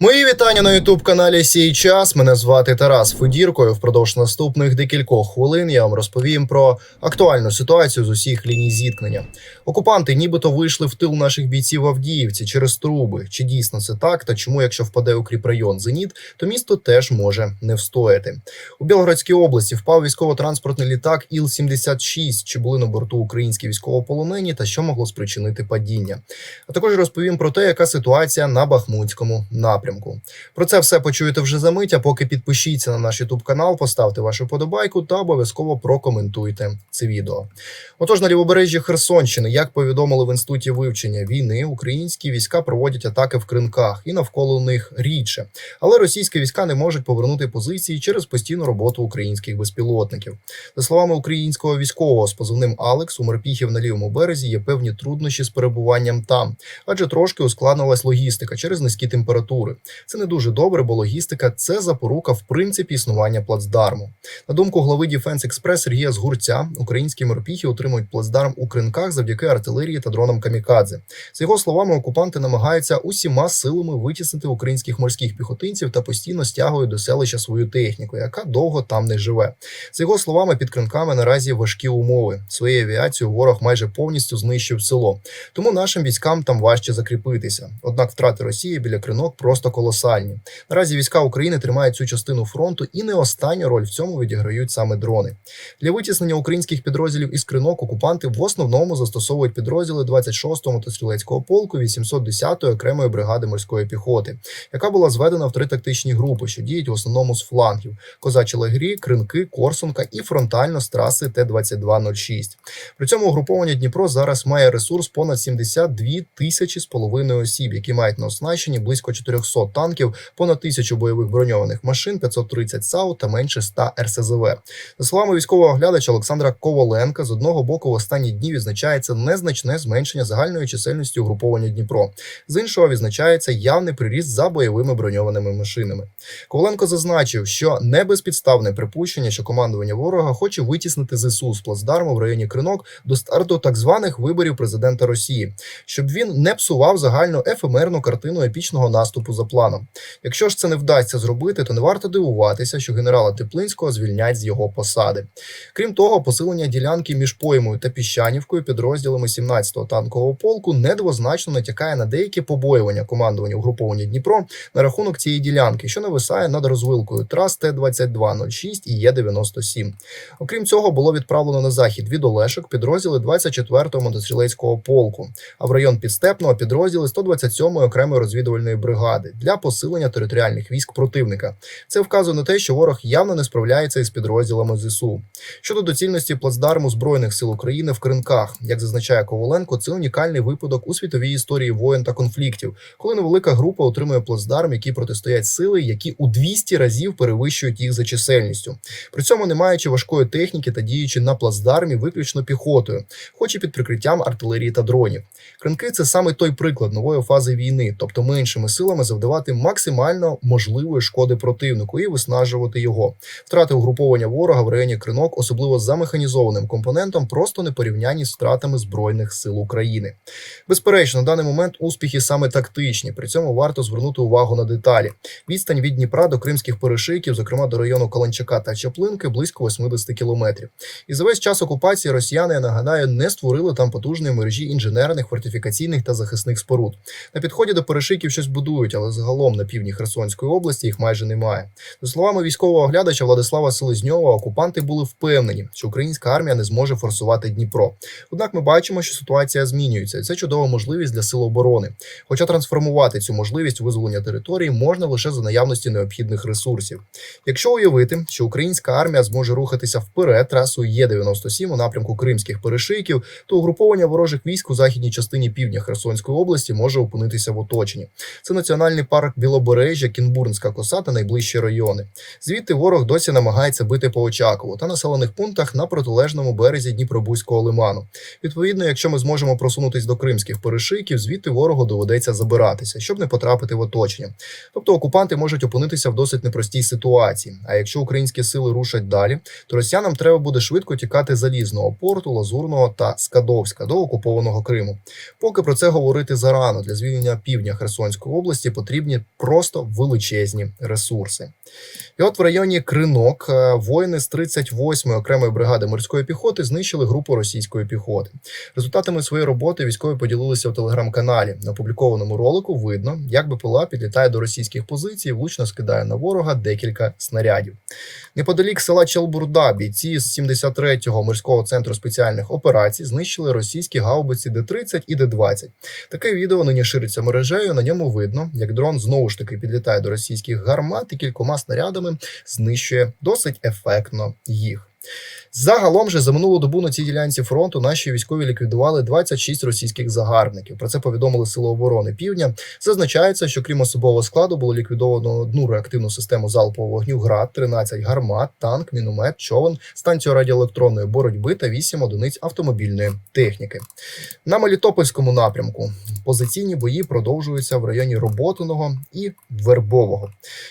Мої вітання на ютуб каналі Сій час. Мене звати Тарас Федірко. і Впродовж наступних декількох хвилин я вам розповім про актуальну ситуацію з усіх ліній зіткнення. Окупанти нібито вийшли в тил наших бійців Авдіївці через труби. Чи дійсно це так? Та чому, якщо впаде укріпрайон Зеніт, то місто теж може не встояти. У Білгородській області впав військово-транспортний літак Іл-76. Чи були на борту українські військовополонені та що могло спричинити падіння? А також розповім про те, яка ситуація на Бахмутському напрямку. Про це все почуєте вже за мить, а поки підпишіться на наш YouTube канал, поставте вашу подобайку та обов'язково прокоментуйте це відео. Отож, на лівобережжі Херсонщини, як повідомили в інституті вивчення війни, українські війська проводять атаки в кринках і навколо них рідше. Але російські війська не можуть повернути позиції через постійну роботу українських безпілотників. За словами українського військового з позивним Алекс, у морпіхів на лівому березі є певні труднощі з перебуванням там, адже трошки ускладнилась логістика через низькі температури. Це не дуже добре, бо логістика це запорука в принципі існування плацдарму. На думку глави Defense Express Сергія Згурця, українські морпіхи отримують плацдарм у кринках завдяки артилерії та дронам камікадзе. За його словами, окупанти намагаються усіма силами витіснити українських морських піхотинців та постійно стягують до селища свою техніку, яка довго там не живе. За його словами, під кринками наразі важкі умови. Своєю авіацією ворог майже повністю знищив село. Тому нашим військам там важче закріпитися. Однак втрати Росії біля кринок просто колосальні. Наразі війська України тримають цю частину фронту, і не останню роль в цьому відіграють саме дрони. Для витіснення українських підрозділів із кринок окупанти в основному застосовують підрозділи 26-го мотострілецького полку 810-ї окремої бригади морської піхоти, яка була зведена в три тактичні групи, що діють в основному з флангів: Козачі Легрі, Кринки, Корсунка і фронтально з траси Т-2206. При цьому угруповання Дніпро зараз має ресурс понад 72 тисячі з половиною осіб, які мають на оснащенні близько 400 танків, понад тисячу бойових броньованих машин, 530 САУ та менше 100 РСЗВ. За словами військового оглядача Олександра Коваленка, з одного боку в останні дні відзначається незначне зменшення загальної чисельності угруповання Дніпро, з іншого відзначається явний приріст за бойовими броньованими машинами. Коваленко зазначив, що не безпідставне припущення, що командування ворога хоче витіснити ЗСУ з плацдарму в районі Кринок до старту так званих виборів президента Росії, щоб він не псував загальну ефемерну картину епічного наступу за планом. Якщо ж це не вдасться зробити, то не варто дивуватися, що генерала Теплинського звільнять з його посади. Крім того, посилення ділянки між поймою та піщанівкою підрозділами 17-го танкового полку недвозначно натякає на деякі побоювання командування угруповання Дніпро на рахунок цієї ділянки, що нависає над розвилкою трас Т-2206 і Є-97. Окрім цього, було відправлено на захід від Олешок підрозділи 24-го мотострілецького полку, а в район Підстепного підрозділи 127-ї окремої розвідувальної бригади для посилення територіальних військ противника. Це вказує на те, що ворог явно не справляється із підрозділами ЗСУ. Щодо доцільності плацдарму збройних сил України в кринках, як зазначає Коваленко, це унікальний випадок у світовій історії воєн та конфліктів, коли невелика група отримує плацдарм, який протистоять сили, які у 200 разів перевищують їх за чисельністю. При цьому не маючи важкої техніки та діючи на плацдармі виключно піхотою, хоч і під прикриттям артилерії та дронів. Кринки це саме той приклад нової фази війни, тобто меншими силами завдавати максимально можливої шкоди противнику і виснажувати його. Втрати угруповання ворога в районі кринок, особливо за механізованим компонентом, просто не порівнянні з втратами збройних сил України. Безперечно, на даний момент успіхи саме тактичні. При цьому варто звернути увагу на деталі. Відстань від Дніпра до кримських перешийків, зокрема до району Каланчака та Чаплинки, близько 80 кілометрів. І за весь час окупації росіяни, я нагадаю, не створили там потужної мережі інженерних, фортифікаційних та захисних споруд. На підході до перешийків щось будують, але загалом на півдні Херсонської області їх майже немає. За словами військового оглядача Владислава Селезньова, окупанти були впевнені, що українська армія не зможе форсувати Дніпро. Однак ми бачимо, що ситуація змінюється, і це чудова можливість для сил оборони. Хоча трансформувати цю можливість визволення території можна лише за наявності необхідних ресурсів. Якщо уявити, що українська армія зможе рухатися вперед трасою Є-97 у напрямку кримських перешийків, то угруповання ворожих військ у західній частині півдня Херсонської області може опинитися в оточенні. Це національний парк Білобережжя, Кінбурнська коса та найближчі райони. Звідти ворог досі намагається бити по Очакову та населених пунктах на протилежному березі Дніпробузького лиману. Відповідно, якщо ми зможемо просунутись до кримських перешийків, звідти ворогу доведеться забиратися, щоб не потрапити в оточення. Тобто окупанти можуть опинитися в досить непростій ситуації. А якщо українські сили рушать далі, то росіянам треба буде швидко тікати залізного порту, Лазурного та Скадовська до окупованого Криму. Поки про це говорити зарано для звільнення півдня Херсонської області потрібні просто величезні ресурси. І от в районі Кринок е, воїни з 38-ї окремої бригади морської піхоти знищили групу російської піхоти. Результатами своєї роботи військові поділилися в телеграм-каналі. На опублікованому ролику видно, як БПЛА підлітає до російських позицій, і влучно скидає на ворога декілька снарядів. Неподалік села Челбурда бійці з 73-го морського центру спеціальних операцій знищили російські гаубиці Д-30 і Д-20. Таке відео нині шириться мережею. На ньому видно, як дрон знову ж таки підлітає до російських гармат і кількома снарядами знищує досить ефектно їх. Загалом же за минулу добу на цій ділянці фронту наші військові ліквідували 26 російських загарбників. Про це повідомили Сили оборони Півдня. Зазначається, що крім особового складу було ліквідовано одну реактивну систему залпового вогню ГРАД, 13 гармат, танк, міномет, човен, станцію радіоелектронної боротьби та 8 одиниць автомобільної техніки. На Мелітопольському напрямку позиційні бої продовжуються в районі Роботиного і Вербового.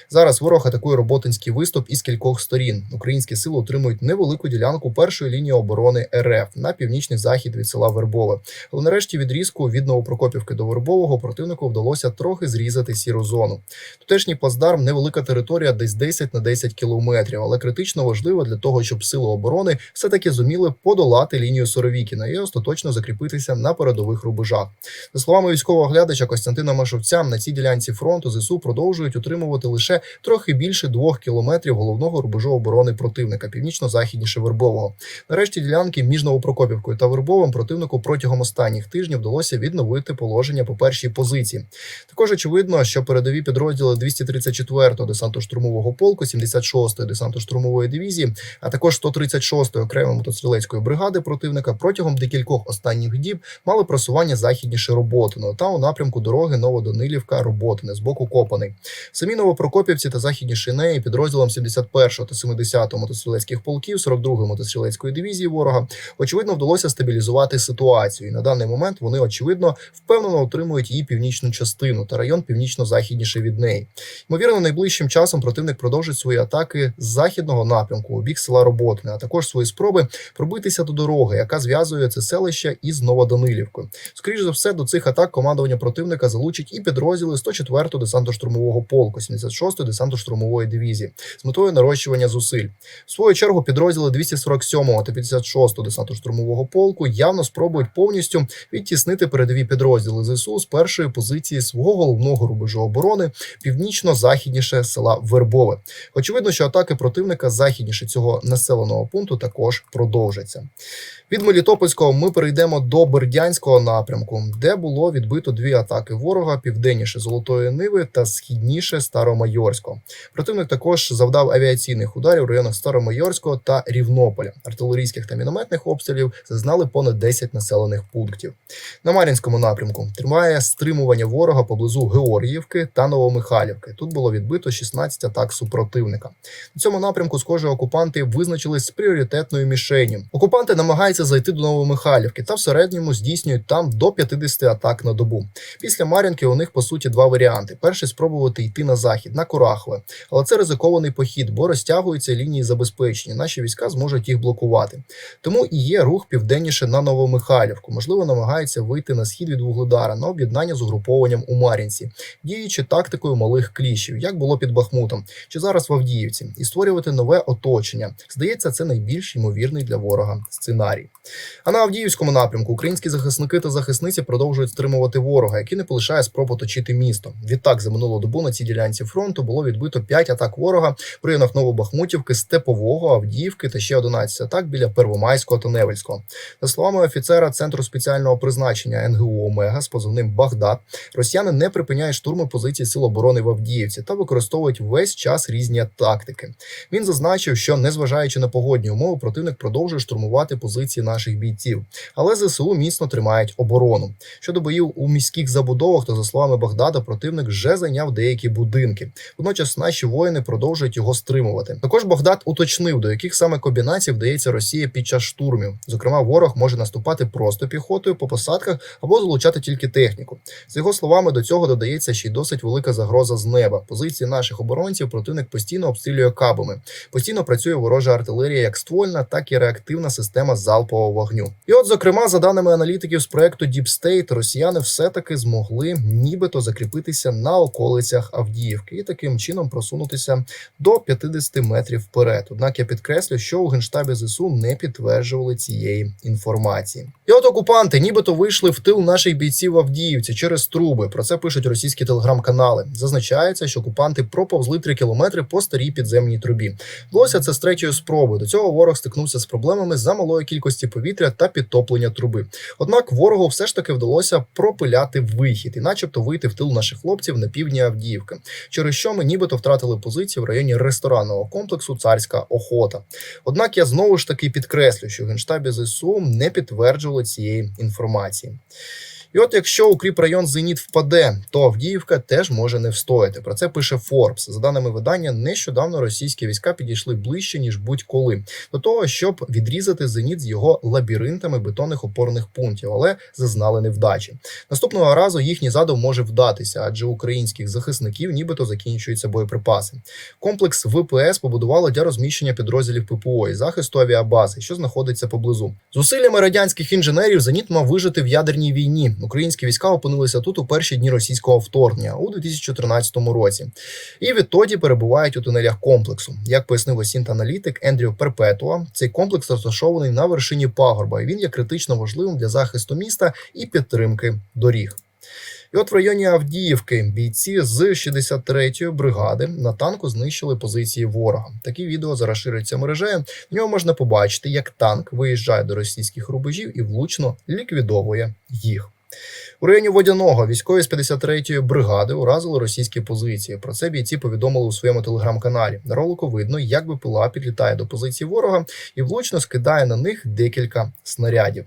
Зараз ворог атакує роботинський виступ із кількох сторін. Українські сили отримують невелику ділянку першої лінії оборони РФ на північний захід від села Вербове. Але нарешті відрізку від Новопрокопівки до Вербового противнику вдалося трохи зрізати сіру зону. Тутешній плацдарм невелика територія, десь 10 на 10 кілометрів, але критично важливо для того, щоб сили оборони все таки зуміли подолати лінію Соровікіна і остаточно закріпитися на передових рубежах. За словами військового глядача Костянтина Машовця, на цій ділянці фронту ЗСУ продовжують утримувати лише трохи більше двох кілометрів головного рубежу оборони противника північно-західніше Вербового. Нарешті ділянки між Новопрокопівкою та Вербовим противнику протягом останніх тижнів вдалося відновити положення по першій позиції. Також очевидно, що передові підрозділи 234-го десантно-штурмового полку, 76-ї десантно-штурмової дивізії, а також 136-ї окремої мотострілецької бригади противника протягом декількох останніх діб мали просування західніше Роботиного та у напрямку дороги Новоданилівка Роботине з боку Копаний. Самі Новопрокопівці та західніше неї підрозділам 71-го та 70-го мотострілецьких полків, 42-ї мотострілецької дивізії ворога, очевидно, вдалося стабілізувати ситуацію. І на даний момент вони очевидно впевнено отримують її північну частину та район північно-західніше від неї. Ймовірно, найближчим часом противник продовжить свої атаки з західного напрямку у бік села Роботне, а також свої спроби пробитися до дороги, яка зв'язує це селище із Новоданилівкою. Скоріше за все, до цих атак командування противника залучить і підрозділи 104-го десантно-штурмового полку, 76-ї десантно-штурмової дивізії з метою нарощування зусиль. В свою чергу підрозділи 247-го та 56-го десантно-штурмового полку явно спробують повністю відтіснити передові підрозділи ЗСУ з першої позиції свого головного рубежу оборони північно-західніше села Вербове. Очевидно, що атаки противника західніше цього населеного пункту також продовжаться. Від Мелітопольського ми перейдемо до Бердянського напрямку, де було відбито дві атаки ворога південніше Золотої Ниви та східніше Старомайорського. Противник також завдав авіаційних ударів в районах Старомайорського та Рівнополя. Артилерійських та мінометних обстрілів зазнали понад 10 населених пунктів. На Мар'їнському напрямку триває стримування ворога поблизу Георгіївки та Новомихайлівки. Тут було відбито 16 атак супротивника. На цьому напрямку, схоже, окупанти визначились з пріоритетною мішенню. Окупанти намагаються зайти до Новомихайлівки та в середньому здійснюють там до 50 атак на добу. Після Мар'їнки у них по суті два варіанти: перший спробувати йти на захід, на Курахове, але це ризикований похід, бо розтягуються лінії забезпечення. Наші війська зможуть їх блокувати. Тому і є рух південніше на Новомихайлівку. Можливо, намагаються вийти на схід від Вугледара на об'єднання з угрупованням у Мар'їнці, діючи тактикою малих кліщів, як було під Бахмутом, чи зараз в Авдіївці, і створювати нове оточення. Здається, це найбільш ймовірний для ворога сценарій. А на Авдіївському напрямку українські захисники та захисниці продовжують стримувати ворога, який не полишає спроб оточити місто. Відтак за минулу добу на цій ділянці фронту було відбито 5 атак ворога в районах Новобахмутівки, Степового, Авдіївки та ще 11 атак біля Первомайського та Невельського. За словами офіцера Центру спеціального призначення НГУ Омега з позивним Багдад, росіяни не припиняють штурми позицій сил оборони в Авдіївці та використовують весь час різні тактики. Він зазначив, що незважаючи на погодні умови, противник продовжує штурмувати позиції наших бійців, але ЗСУ міцно тримають оборону. Щодо боїв у міських забудовах, то за словами Багдада, противник вже зайняв деякі будинки. Водночас наші воїни продовжують його стримувати. Також Багдад уточнив, до яких саме саме комбінації вдається Росія під час штурмів. Зокрема, ворог може наступати просто піхотою по посадках або залучати тільки техніку. За його словами, до цього додається ще й досить велика загроза з неба. Позиції наших оборонців противник постійно обстрілює кабами. Постійно працює ворожа артилерія як ствольна, так і реактивна система залпового вогню. І от, зокрема, за даними аналітиків з проекту Deep State, росіяни все-таки змогли нібито закріпитися на околицях Авдіївки і таким чином просунутися до 50 метрів вперед. Однак я підкреслю, що у генштабі ЗСУ не підтверджували цієї інформації. І от окупанти нібито вийшли в тил наших бійців Авдіївці через труби. Про це пишуть російські телеграм-канали. Зазначається, що окупанти проповзли 3 кілометри по старій підземній трубі. Вдалося це з третьої спроби. До цього ворог стикнувся з проблемами за малої кількості повітря та підтоплення труби. Однак ворогу все ж таки вдалося пропиляти вихід і, начебто, вийти в тил наших хлопців на півдні Авдіївки, через що ми нібито втратили позиції в районі ресторанного комплексу Царська охота. Однак я знову ж таки підкреслю, що в генштабі ЗСУ не підтверджували цієї інформації. І от якщо укріп район Зеніт впаде, то Авдіївка теж може не встояти. Про це пише Форбс. За даними видання, нещодавно російські війська підійшли ближче ніж будь-коли до того, щоб відрізати Зеніт з його лабіринтами бетонних опорних пунктів, але зазнали невдачі. Наступного разу їхній задум може вдатися, адже українських захисників нібито закінчуються боєприпаси. Комплекс ВПС побудували для розміщення підрозділів ППО і захисту авіабази, що знаходиться поблизу. Зусиллями радянських інженерів Зеніт мав вижити в ядерній війні. Українські війська опинилися тут у перші дні російського вторгнення у 2013 році, і відтоді перебувають у тунелях комплексу. Як пояснив осінт-аналітик Ендрю Перпетуа, цей комплекс розташований на вершині пагорба, і він є критично важливим для захисту міста і підтримки доріг. І от в районі Авдіївки бійці з 63-ї бригади на танку знищили позиції ворога. Такі відео зараз ширяться мережею. В нього можна побачити, як танк виїжджає до російських рубежів і влучно ліквідовує їх. У районі водяного військові з 53-ї бригади уразили російські позиції. Про це бійці повідомили у своєму телеграм-каналі. На ролику видно, як БПЛА підлітає до позиції ворога і влучно скидає на них декілька снарядів.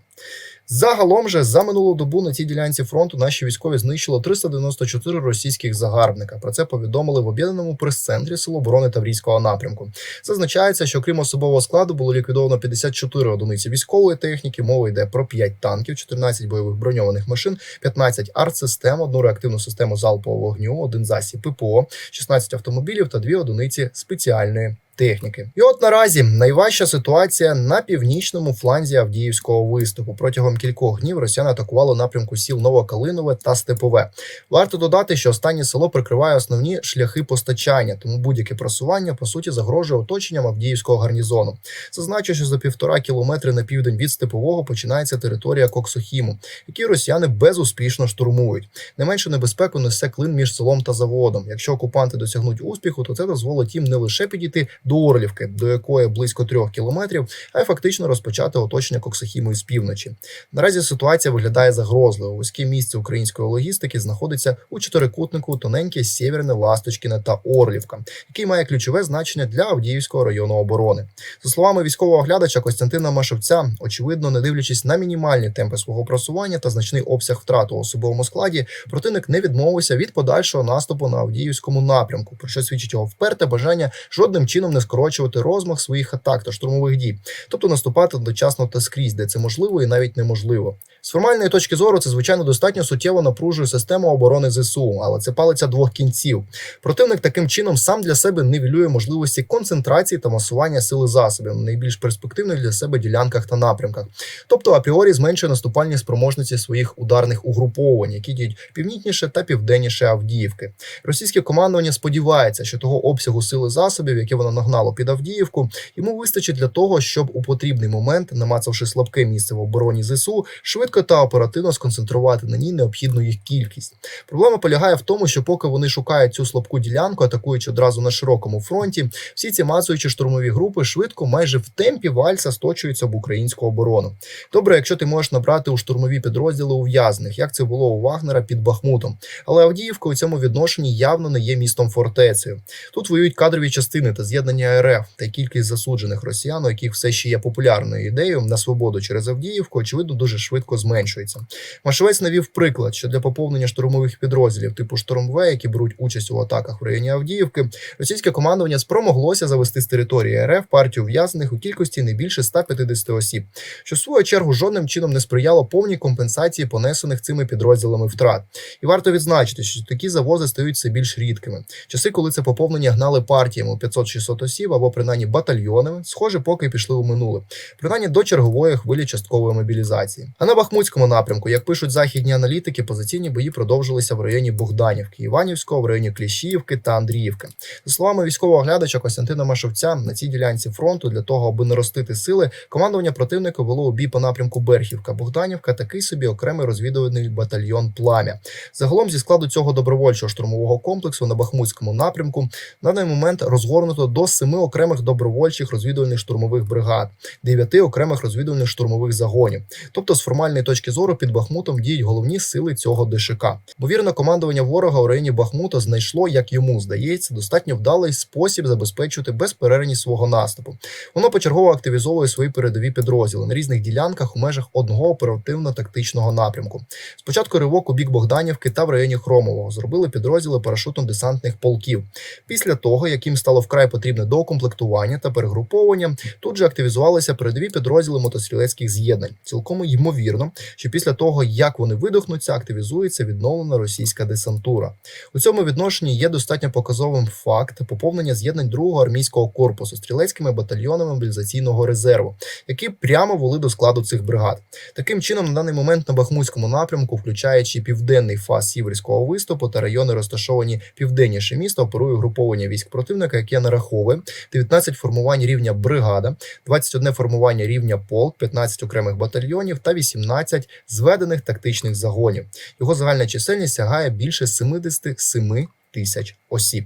Загалом же за минулу добу на цій ділянці фронту наші військові знищили 394 російських загарбника. Про це повідомили в об'єднаному прес-центрі Сил оборони Таврійського напрямку. Зазначається, що крім особового складу було ліквідовано 54 одиниці військової техніки. Мова йде про 5 танків, 14 бойових броньованих машин, 15 артсистем, одну реактивну систему залпового вогню, один засіб ППО, 16 автомобілів та 2 одиниці спеціальної техніки. І от наразі найважча ситуація на північному фланзі Авдіївського виступу. Протягом кількох днів росіяни атакували напрямку сіл Новокалинове та Степове. Варто додати, що останнє село прикриває основні шляхи постачання, тому будь-яке просування по суті загрожує оточенням Авдіївського гарнізону. Зазначу, що за півтора кілометри на південь від Степового починається територія Коксохіму, які росіяни безуспішно штурмують. Не меншу небезпеку несе клин між селом та заводом. Якщо окупанти досягнуть успіху, то це дозволить їм не лише підійти до Орлівки, до якої близько трьох кілометрів, а й фактично розпочати оточення Коксахіму з півночі. Наразі ситуація виглядає загрозливо. Вузьке місце української логістики знаходиться у чотирикутнику тоненьке Сєвєрне, Ласточкіне та Орлівка, який має ключове значення для Авдіївського району оборони. За словами військового оглядача Костянтина Машовця, очевидно, не дивлячись на мінімальні темпи свого просування та значний обсяг втрат у особовому складі, противник не відмовився від подальшого наступу на Авдіївському напрямку, про що свідчить його вперте бажання жодним чином не скорочувати розмах своїх атак та штурмових дій, тобто наступати одночасно та скрізь, де це можливо і навіть неможливо. З формальної точки зору це звичайно достатньо суттєво напружує систему оборони ЗСУ, але це палиця двох кінців. Противник таким чином сам для себе нивелює можливості концентрації та масування сили засобів на найбільш перспективних для себе ділянках та напрямках, тобто апріорі зменшує наступальні спроможності своїх ударних угруповань, які діють півнітніше та південніше Авдіївки. Російське командування сподівається, що того обсягу сили засобів, яке воно нагнало під Авдіївку, йому вистачить для того, щоб у потрібний момент, намацавши слабке місце в обороні ЗСУ, швидко та оперативно сконцентрувати на ній необхідну їх кількість. Проблема полягає в тому, що поки вони шукають цю слабку ділянку, атакуючи одразу на широкому фронті, всі ці мацуючі штурмові групи швидко, майже в темпі вальса сточуються в українську оборону. Добре, якщо ти можеш набрати у штурмові підрозділи ув'язаних, як це було у Вагнера під Бахмутом. Але Авдіївка у цьому відношенні явно не є містом фортецею. Тут воюють кадрові частини та з'єднані об'єднання РФ та кількість засуджених росіян, у яких все ще є популярною ідеєю на свободу через Авдіївку, очевидно, дуже швидко зменшується. Машевець навів приклад, що для поповнення штурмових підрозділів типу штурм які беруть участь у атаках в районі Авдіївки, російське командування спромоглося завести з території РФ партію в'язаних у кількості не більше 150 осіб, що в свою чергу жодним чином не сприяло повній компенсації понесених цими підрозділами втрат. І варто відзначити, що такі завози стають все більш рідкими. Часи, коли це поповнення гнали партіями 500-600 от або принаймні батальйонами, схоже, поки пішли у минуле, принаймні до чергової хвилі часткової мобілізації. А на Бахмутському напрямку, як пишуть західні аналітики, позиційні бої продовжилися в районі Богданівки, Іванівського, в районі Кліщівки та Андріївки. За словами військового глядача Костянтина Машовця, на цій ділянці фронту для того, аби не ростити сили, командування противника вело у бій по напрямку Берхівка, Богданівка, такий собі окремий розвідувальний батальйон Пламя. Загалом зі складу цього добровольчого штурмового комплексу на Бахмутському напрямку на даний момент розгорнуто до семи окремих добровольчих розвідувальних штурмових бригад, дев'яти окремих розвідувальних штурмових загонів. Тобто, з формальної точки зору під Бахмутом діють головні сили цього ДШК. Ймовірно, командування ворога у районі Бахмута знайшло, як йому здається, достатньо вдалий спосіб забезпечити безперервність свого наступу. Воно почергово активізовує свої передові підрозділи на різних ділянках у межах одного оперативно-тактичного напрямку. Спочатку ривок у бік Богданівки та в районі Хромового зробили підрозділи парашутно-десантних полків. Після того, як їм стало вкрай потрібне доукомплектування та перегруповання, тут же активізувалися передові підрозділи мотострілецьких з'єднань. Цілком ймовірно, що після того, як вони видохнуться, активізується відновлена російська десантура. У цьому відношенні є достатньо показовим факт поповнення з'єднань другого армійського корпусу стрілецькими батальйонами мобілізаційного резерву, які прямо вели до складу цих бригад. Таким чином, на даний момент на Бахмутському напрямку, включаючи південний фаз сіверського виступу та райони, розташовані південніше міста, оперує груповання військ противника, яке нараховує 19 формувань рівня бригада, 21 формування рівня полк, 15 окремих батальйонів та 18 зведених тактичних загонів. Його загальна чисельність сягає більше 77 тисяч осіб.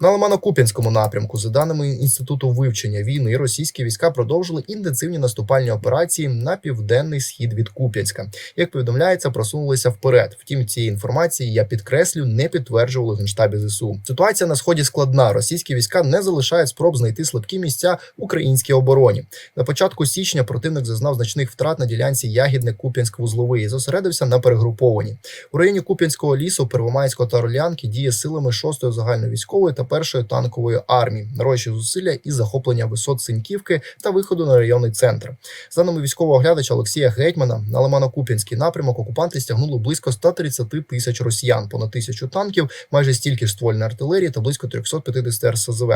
На Лимано-Куп'янському напрямку, за даними інституту вивчення війни, російські війська продовжили інтенсивні наступальні операції на південний схід від Куп'янська. Як повідомляється, просунулися вперед. Втім, цієї інформації я підкреслю не підтверджували в генштабі ЗСУ. Ситуація на сході складна. Російські війська не залишають спроб знайти слабкі місця українській обороні. На початку січня противник зазнав значних втрат на ділянці ягідне купянськ вузловий і зосередився на перегруповані. У районі Куп'янського лісу, Первомайського та Орлянки діє силами 6-ї загальновійськової та першої танкової армії, нарощує зусилля із захоплення висот Синьківки та виходу на районний центр. За даними військового оглядача Олексія Гетьмана, на Лимано-Куп'янський напрямок окупанти стягнули близько 130 тисяч росіян, понад тисячу танків, майже стільки ж ствольної артилерії та близько 350 РСЗВ.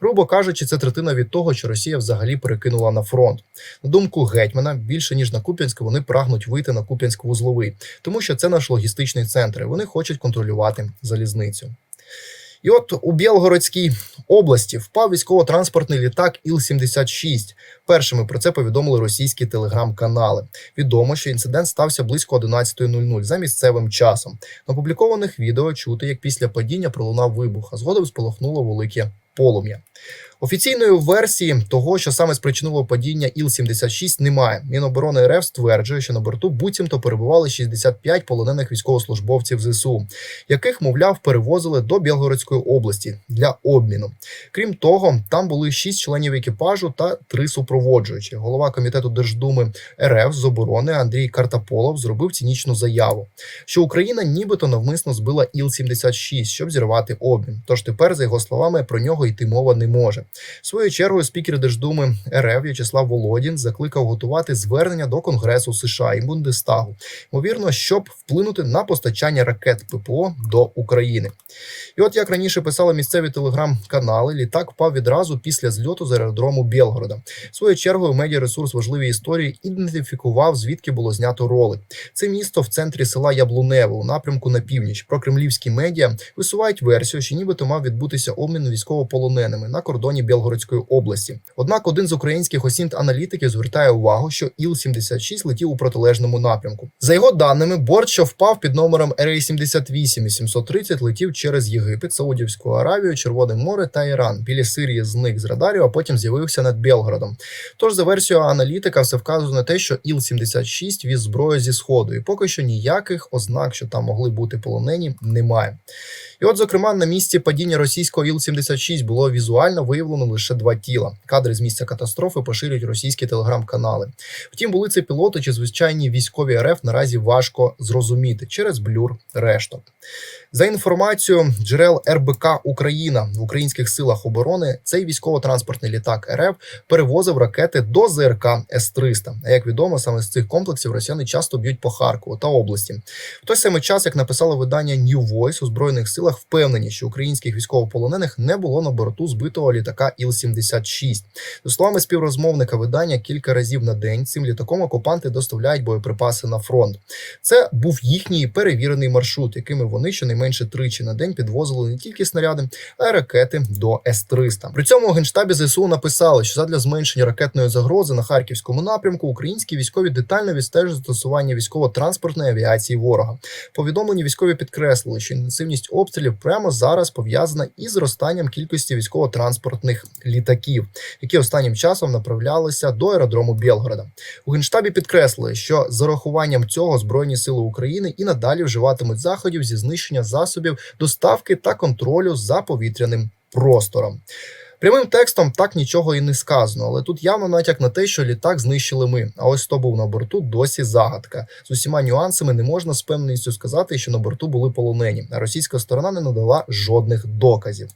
Грубо кажучи, це третина від того, що Росія взагалі перекинула на фронт. На думку гетьмана, більше ніж на Куп'янськ, вони прагнуть вийти на Куп'янськ-вузловий, тому що це наш логістичний центр. і Вони хочуть контролювати залізницю. І от у Білгородській області впав військово-транспортний літак Іл-76. Першими про це повідомили російські телеграм-канали. Відомо, що інцидент стався близько 11.00 за місцевим часом. На опублікованих відео чути, як після падіння пролунав вибух, а згодом спалахнуло велике полум'я. Офіційної версії того, що саме спричинило падіння Іл-76, немає. Міноборони РФ стверджує, що на борту буцімто перебували 65 полонених військовослужбовців ЗСУ, яких, мовляв, перевозили до Білгородської області для обміну. Крім того, там були 6 членів екіпажу та 3 супроводжуючі. Голова комітету Держдуми РФ з оборони Андрій Картаполов зробив цінічну заяву, що Україна нібито навмисно збила Іл-76, щоб зірвати обмін. Тож тепер, за його словами, про нього йти мова не може. Своєю чергою спікер Держдуми РФ В'ячеслав Володін закликав готувати звернення до Конгресу США і Бундестагу, ймовірно, щоб вплинути на постачання ракет ППО до України. І от як раніше писали місцеві телеграм-канали, літак впав відразу після зльоту з аеродрому Білгорода. Своєю чергою медіаресурс важливі історії ідентифікував, звідки було знято ролик. Це місто в центрі села Яблуневе у напрямку на північ. Прокремлівські медіа висувають версію, що нібито мав відбутися обмін військовополоненими на кордоні Білгородської області. Однак один з українських осінт аналітиків звертає увагу, що Іл-76 летів у протилежному напрямку. За його даними, борт, що впав під номером RA-78 і 730, летів через Єгипет, Саудівську Аравію, Червоне море та Іран. Біля Сирії зник з радарів, а потім з'явився над Білгородом. Тож, за версією аналітика, все вказує на те, що Іл-76 віз зброю зі сходу, і поки що ніяких ознак, що там могли бути полонені, немає. І от, зокрема, на місці падіння російського Іл-76 було візуально виявлено лише два тіла. Кадри з місця катастрофи поширюють російські телеграм-канали. Втім, були це пілоти чи звичайні військові РФ наразі важко зрозуміти через блюр решток. За інформацією джерел РБК Україна в українських силах оборони цей військово-транспортний літак РФ перевозив ракети до ЗРК С-300. А як відомо, саме з цих комплексів росіяни часто б'ють по Харкову та області. В той самий час, як написало видання New Voice, у збройних силах впевнені, що українських військовополонених не було на борту збитого літака Іл-76. За словами співрозмовника видання, кілька разів на день цим літаком окупанти доставляють боєприпаси на фронт. Це був їхній перевірений маршрут, якими вони щонайменше тричі на день підвозили не тільки снаряди, а й ракети до С-300. При цьому у генштабі ЗСУ написали, що задля зменшення ракетної загрози на харківському напрямку українські військові детально відстежують застосування військово-транспортної авіації ворога. Повідомлені військові підкреслили, що інтенсивність обстрілів прямо зараз пов'язана із зростанням кількості військово-транспортних літаків, які останнім часом направлялися до аеродрому Білгорода. У генштабі підкреслили, що з урахуванням цього збройні сили України і надалі вживатимуть заходів зі знищення засобів доставки та контролю за повітряним простором. Прямим текстом так нічого і не сказано, але тут явно натяк на те, що літак знищили ми. А ось хто був на борту, досі загадка. З усіма нюансами не можна з певністю сказати, що на борту були полонені, а російська сторона не надала жодних доказів.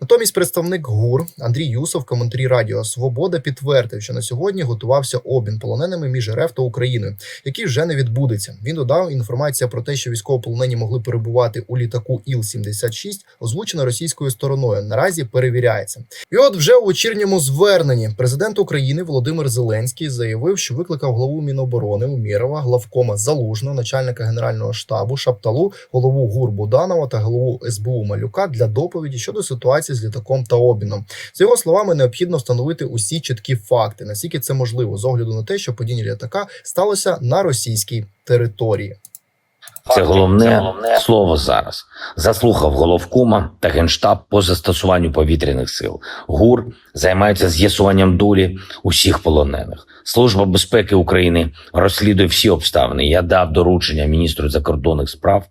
Натомість представник ГУР Андрій Юсов коментарі Радіо Свобода підтвердив, що на сьогодні готувався обмін полоненими між РФ та Україною, який вже не відбудеться. Він додав інформація про те, що військовополонені могли перебувати у літаку Іл-76, озвучена російською стороною. Наразі перевіряється. І от вже у вечірньому зверненні президент України Володимир Зеленський заявив, що викликав главу Міноборони Умірова, главкома Залужного, начальника генерального штабу Шапталу, голову ГУР Буданова та голову СБУ Малюка для доповіді щодо ситуації з літаком та обміном. За його словами, необхідно встановити усі чіткі факти, наскільки це можливо, з огляду на те, що падіння літака сталося на російській території. Це головне слово зараз. Заслухав головкома та генштаб по застосуванню повітряних сил. ГУР займається з'ясуванням долі усіх полонених. Служба безпеки України розслідує всі обставини. Я дав доручення міністру закордонних справ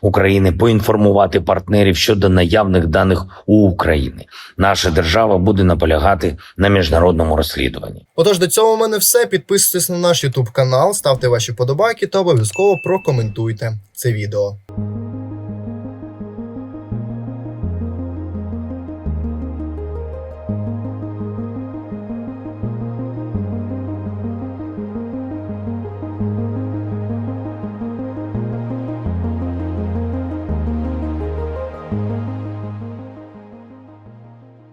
України поінформувати партнерів щодо наявних даних у України. Наша держава буде наполягати на міжнародному розслідуванні. Отож, до цього в мене все. Підписуйтесь на наш YouTube канал, ставте ваші подобайки та обов'язково прокоментуйте це відео.